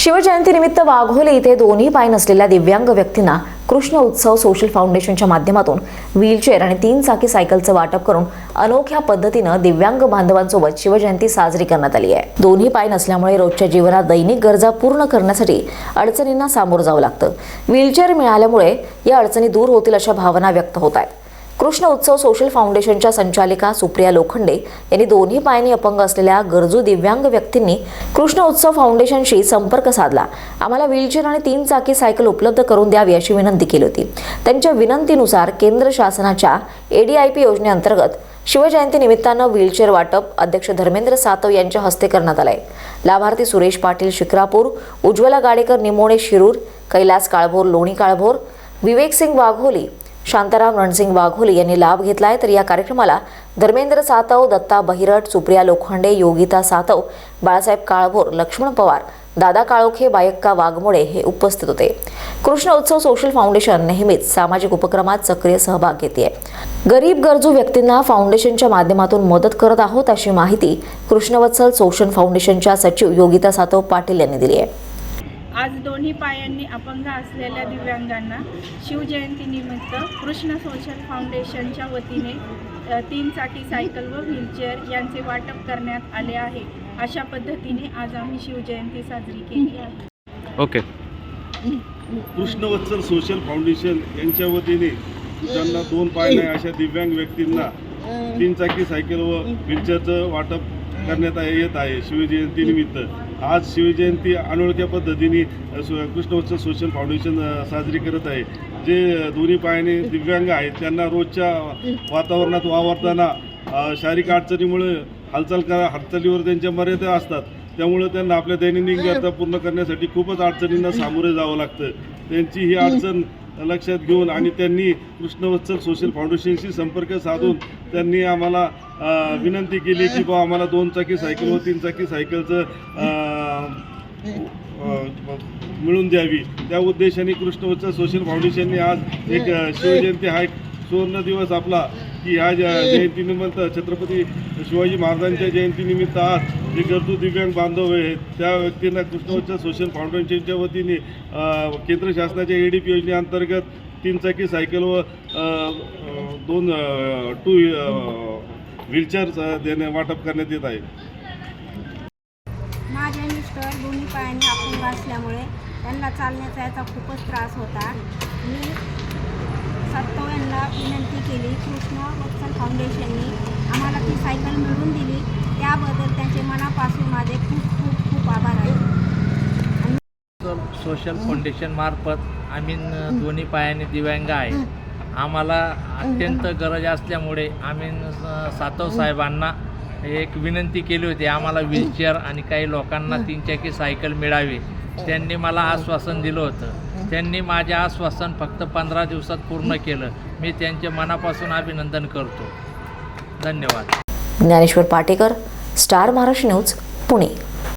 शिवजयंतीनिमित्त वाघोली इथे दोन्ही पाय नसलेल्या दिव्यांग व्यक्तींना कृष्ण उत्सव सोशल फाउंडेशनच्या माध्यमातून व्हीलचेअर आणि तीन चाकी सायकलचं वाटप करून अनोख्या पद्धतीनं दिव्यांग बांधवांसोबत शिवजयंती साजरी करण्यात आली आहे. दोन्ही पाय नसल्यामुळे रोजच्या जीवनात दैनिक गरजा पूर्ण करण्यासाठी अडचणींना सामोरं जावं लागतं. व्हीलचेअर मिळाल्यामुळे या अडचणी दूर होतील अशा भावना व्यक्त होत आहेत. कृष्ण उत्सव सोशल फाउंडेशनच्या संचालिका सुप्रिया लोखंडे यांनी दोन्ही पायांनी अपंग असलेल्या गरजू दिव्यांग व्यक्तींनी कृष्ण उत्सव फाउंडेशनशी संपर्क साधला. आम्हाला व्हीलचेअर आणि तीन चाकी सायकल उपलब्ध करून द्यावी अशी विनंती केली होती. त्यांच्या विनंतीनुसार केंद्र शासनाच्या एडीआयपी योजनेअंतर्गत शिवजयंती निमित्तानं व्हीलचेअर वाटप अध्यक्ष धर्मेंद्र सातव यांच्या हस्ते करण्यात आलंय. लाभार्थी सुरेश पाटील शिक्रापूर उज्ज्वला गाडेकर निमोणे शिरूर कैलास काळभोर लोणी काळभोर विवेक सिंग वाघोली शांताराम रणसिंग वाघोली यांनी लाभ घेतला आहे तर या कार्यक्रमाला धर्मेंद्र सातव दत्ता बहिरट सुप्रिया लोखंडे योगिता सातव बाळासाहेब काळभोर लक्ष्मण पवार दादा काळोखे बायक्का वाघमोडे हे उपस्थित होते. कृष्ण उत्सव सोशल फाउंडेशन नेहमीच सामाजिक उपक्रमात सक्रिय सहभाग घेते गरीब गरजू व्यक्तींना फाउंडेशनच्या माध्यमातून मदत करत आहोत अशी माहिती कृष्णवत्सल सोशल फाउंडेशनच्या सचिव योगिता सातव पाटील यांनी दिली आहे. आज दोन्ही पायांनी अपंग असलेल्या दिव्यांगांना शिवजयंतीनिमित्त कृष्ण सोशल फाउंडेशनच्या वतीने तीन चाकी सायकल व व्हीलचेअर यांचे वाटप करण्यात आले आहे. अशा पद्धतीने आज आम्ही शिवजयंती साजरी केली आहे. ओके. कृष्णवत्सल सोशल फाउंडेशन यांच्या वतीने ज्यांना दोन पाय नाही अशा दिव्यांग व्यक्तींना तीन चाकी सायकल व व्हीलचेअरचं वाटप करण्यात येत आहे. शिवजयंतीनिमित्त. आज शिवजयंती अनोळख्या पद्धतीने कृष्णवत्सल सोशल फाउंडेशन साजरी करत आहे. जे दोन्ही पायाने दिव्यांग आहेत त्यांना रोजच्या वातावरणात वावरताना शारीरिक अडचणीमुळे हालचाल करा हालचालीवर त्यांच्या मर्यादा असतात. त्यामुळे त्यांना आपल्या दैनंदिन गरजा पूर्ण करण्यासाठी खूपच अडचणींना सामोरे जावं लागतं. त्यांची ही. अडचण लक्षात घेऊन आणि त्यांनी कृष्णवत्सल सोशल फाउंडेशनशी संपर्क साधून त्यांनी आम्हाला विनंती केली की बा आम्हाला दोन चाकी सायकल व तीन चाकी सायकलचं मिळून द्यावी. त्या उद्देशाने कृष्णवत्सल सोशल फाउंडेशनने आज एक शिवजयंती हा एक सुवर्ण दिवस आपला की ह्या जयंतीनिमित्त छत्रपती शिवाजी महाराजांच्या जयंतीनिमित्त आज जे गरजू दिव्यांग बांधव आहेत त्या व्यक्तींना कृष्णवच्छ सोशल फाउंडेशनच्या वतीने केंद्र शासनाच्या ए डी पी योजनेअंतर्गत तीन चाकी सायकल व दोन टू व्हीलचेअर देणे वाटप करण्यात येत आहे. माझ्या मिस्टर दोन्ही पायांनी अपंग असल्यामुळे त्यांना चालण्याचा याचा खूपच त्रास होता. मी विनंती केली. कृष्णा वत्सल फाउंडेशनने आम्हाला ती सायकल मिळवून दिली. त्याबद्दल त्यांचे मनापासून माझे खूप खूप खूप आभार आहेत सोशल फाउंडेशन मार्फत आम्ही दोन्ही पायाने दिव्यांग आहे. आम्हाला अत्यंत गरज असल्यामुळे आम्ही सातव साहेबांना एक विनंती केली होती. आम्हाला व्हीलचेअर आणि काही लोकांना तीनचाकी सायकल मिळावी. त्यांनी मला आश्वासन दिलं होतं. त्यांनी माझे आश्वासन फक्त पंधरा दिवसात पूर्ण केलं. मी त्यांचे मनापासून अभिनंदन करतो. धन्यवाद. Dnyaneshwar Patekar star Maharashtra news Pune.